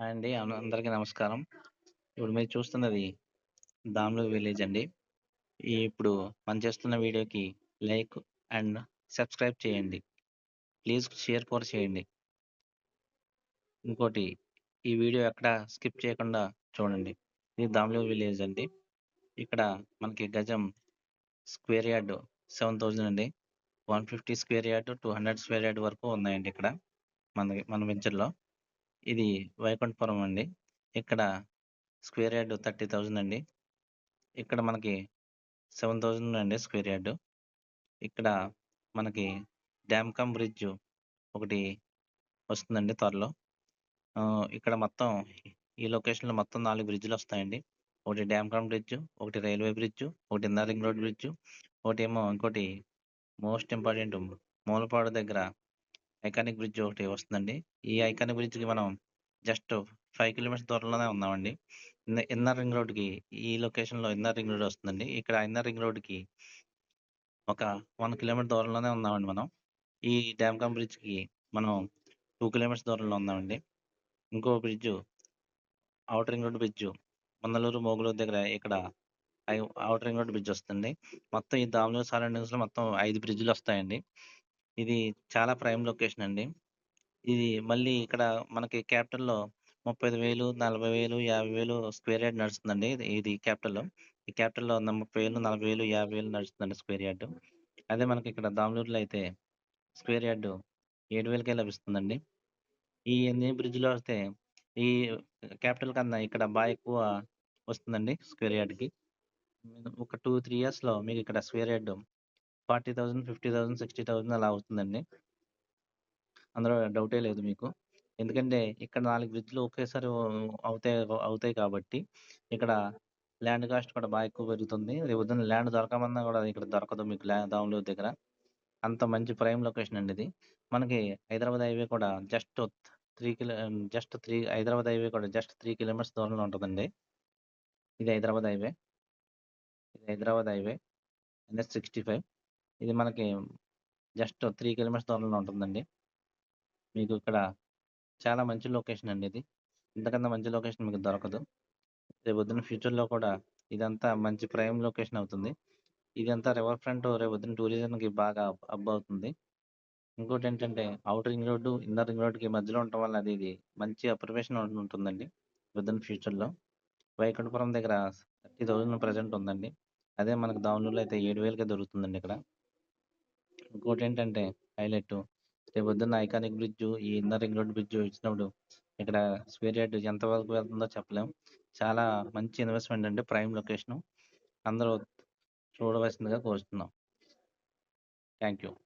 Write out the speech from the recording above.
Hi అండి. అందరికీ నమస్కారం. ఇప్పుడు మీరు చూస్తున్నది దామ్లో విలేజ్ అండి. ఇప్పుడు మనం చేస్తున్న వీడియోకి లైక్ అండ్ సబ్స్క్రైబ్ చేయండి. ప్లీజ్ షేర్ కూడా చేయండి. ఇంకోటి ఈ వీడియో ఎక్కడ స్కిప్ చేయకుండా చూడండి. ఇది దామ్లో విలేజ్ అండి. ఇక్కడ మనకి గజం స్క్వేర్ యార్డ్ 7000 అండి. 150 స్క్వేర్ యార్డ్, 200 స్క్వేర్ యార్డ్ వరకు ఉన్నాయండి ఇక్కడ. మన మన వెంచర్‌లో. ఇది వైకుంఠపురం అండి. ఇక్కడ స్క్వేర్ యార్డ్ 30,000 అండి. ఇక్కడ మనకి 7000 అండి స్క్వేర్ యార్డ్. ఇక్కడ మనకి డ్యామ్కమ్ బ్రిడ్జ్ ఒకటి వస్తుందండి త్వరలో. ఇక్కడ మొత్తం ఈ లొకేషన్‌లో మొత్తం నాలుగు బ్రిడ్జ్‌లు వస్తాయండి. ఒకటి డ్యామ్కమ్ బ్రిడ్జ్, ఒకటి రైల్వే బ్రిడ్జ్, ఒకటి ఇందారింగ్ రోడ్ బ్రిడ్జ్, ఒకటి ఏమో ఇంకోటి మోస్ట్ ఇంపార్టెంట్ మూలపాడు దగ్గర ఐకానిక్ బ్రిడ్జ్ ఒకటి వస్తుందండి. ఈ ఐకానిక్ బ్రిడ్జ్‌కి మనం జస్ట్ ఫైవ్ కిలోమీటర్స్ దూరంలోనే ఉన్నామండి. ఇన్నర్ రింగ్ రోడ్‌కి ఈ లొకేషన్‌లో ఇన్నర్ రింగ్ రోడ్ వస్తుందండి. ఇక్కడ ఇన్నర్ రింగ్ రోడ్‌కి ఒక వన్ కిలోమీటర్ దూరంలోనే ఉన్నామండి మనం. ఈ డ్యామ్కామ్ బ్రిడ్జ్‌కి మనం టూ కిలోమీటర్స్ దూరంలో ఉన్నామండి. ఇంకో bridge outer ring road bridge Mandaluru Moguluru దగ్గర ఇక్కడ ఐ ఔటర్ రింగ్ రోడ్ బ్రిడ్జ్ వస్తుంది. మొత్తం ఈ దామ్లూర్ సరౌండింగ్స్‌లో మొత్తం ఐదు బ్రిడ్జ్‌లు వస్తాయండి. ఇది చాలా ప్రైమ్ లొకేషన్ అండి. ఇది మళ్ళీ ఇక్కడ మనకి క్యాపిటల్‌లో 35,000, 40,000, 50,000 స్క్వేర్ యార్డ్ నడుస్తుందండి. ఇది ఇది క్యాపిటల్. ఈ క్యాపిటల్‌లో ముప్పై వేలు నలభై వేలు యాభై వేలు నడుస్తుందండి స్క్వేర్ యార్డ్. అదే మనకి ఇక్కడ దామ్లూర్‌లో అయితే స్క్వేర్ యార్డ్ 7,000కే లభిస్తుందండి. ఈ ఎన్ని బ్రిడ్జ్లో వస్తే ఈ క్యాపిటల్ కన్నా ఇక్కడ బాగా ఎక్కువ వస్తుందండి స్క్వేర్ యార్డ్‌కి. ఒక 2, 3 ఇయర్స్‌లో మీకు ఇక్కడ స్క్వేర్ యార్డ్ 40,000, 50,000, 60,000 అలా అవుతుందండి. అందులో డౌటే లేదు మీకు. ఎందుకంటే ఇక్కడ నాలుగు బ్రిడ్జ్‌లు ఒకేసారి అవుతాయి అవుతాయి కాబట్టి ఇక్కడ ల్యాండ్ కాస్ట్ కూడా బాగా ఎక్కువ పెరుగుతుంది. రేపొద్దున ల్యాండ్ దొరకమన్నా కూడా ఇక్కడ దొరకదు మీకు ల్యాండ్ దామ్లూర్ దగ్గర. అంత మంచి ప్రైమ్ లొకేషన్ అండి ఇది. మనకి హైదరాబాద్ హైవే కూడా just three kilo just three Hyderabad highway కూడా జస్ట్ త్రీ కిలోమీటర్స్ దూరంలో ఉంటుందండి ఇది హైదరాబాద్ హైవే. ఇది హైదరాబాద్ హైవే. ఎన్‌హెచ్-65 ఇది మనకి జస్ట్ త్రీ కిలోమీటర్స్ దూరంలో ఉంటుందండి. మీకు ఇక్కడ చాలా మంచి లొకేషన్ అండి ఇది. ఇంతకన్నా మంచి లొకేషన్ మీకు దొరకదు. రేపొద్దున ఫ్యూచర్‌లో కూడా ఇదంతా మంచి ప్రైమ్ లొకేషన్ అవుతుంది. ఇదంతా రివర్ ఫ్రంట్ రేపొద్దున టూరిజంకి బాగా అబ్ అవుతుంది. ఇంకోటి ఏంటంటే outer ring road, inner ring రోడ్డుకి మధ్యలో ఉండటం వల్ల అది ఇది మంచి అప్రివేషన్ ఉంటుందండి. రేపొద్దున ఫ్యూచర్‌లో. వైకుంఠపురం దగ్గర థర్టీ థౌజండ్ ప్రజెంట్ ఉందండి. అదే మనకు దామ్లూర్‌లో అయితే 7,000కే దొరుకుతుందండి ఇక్కడ. ఇంకోటి ఏంటంటే హైలైట్ రేపొద్దున్న ఐకానిక్ బ్రిడ్జ్, ఈ ఇన్నర్ రింగ్ రోడ్ బ్రిడ్జ్ ఇచ్చినప్పుడు ఇక్కడ స్క్వేర్ యార్డ్ ఎంత వరకు వెళ్తుందో చెప్పలేం. చాలా మంచి ఇన్వెస్ట్‌మెంట్ అంటే ప్రైమ్ లొకేషను. అందరూ చూడవలసిందిగా కోరుతున్నాం. Thank you.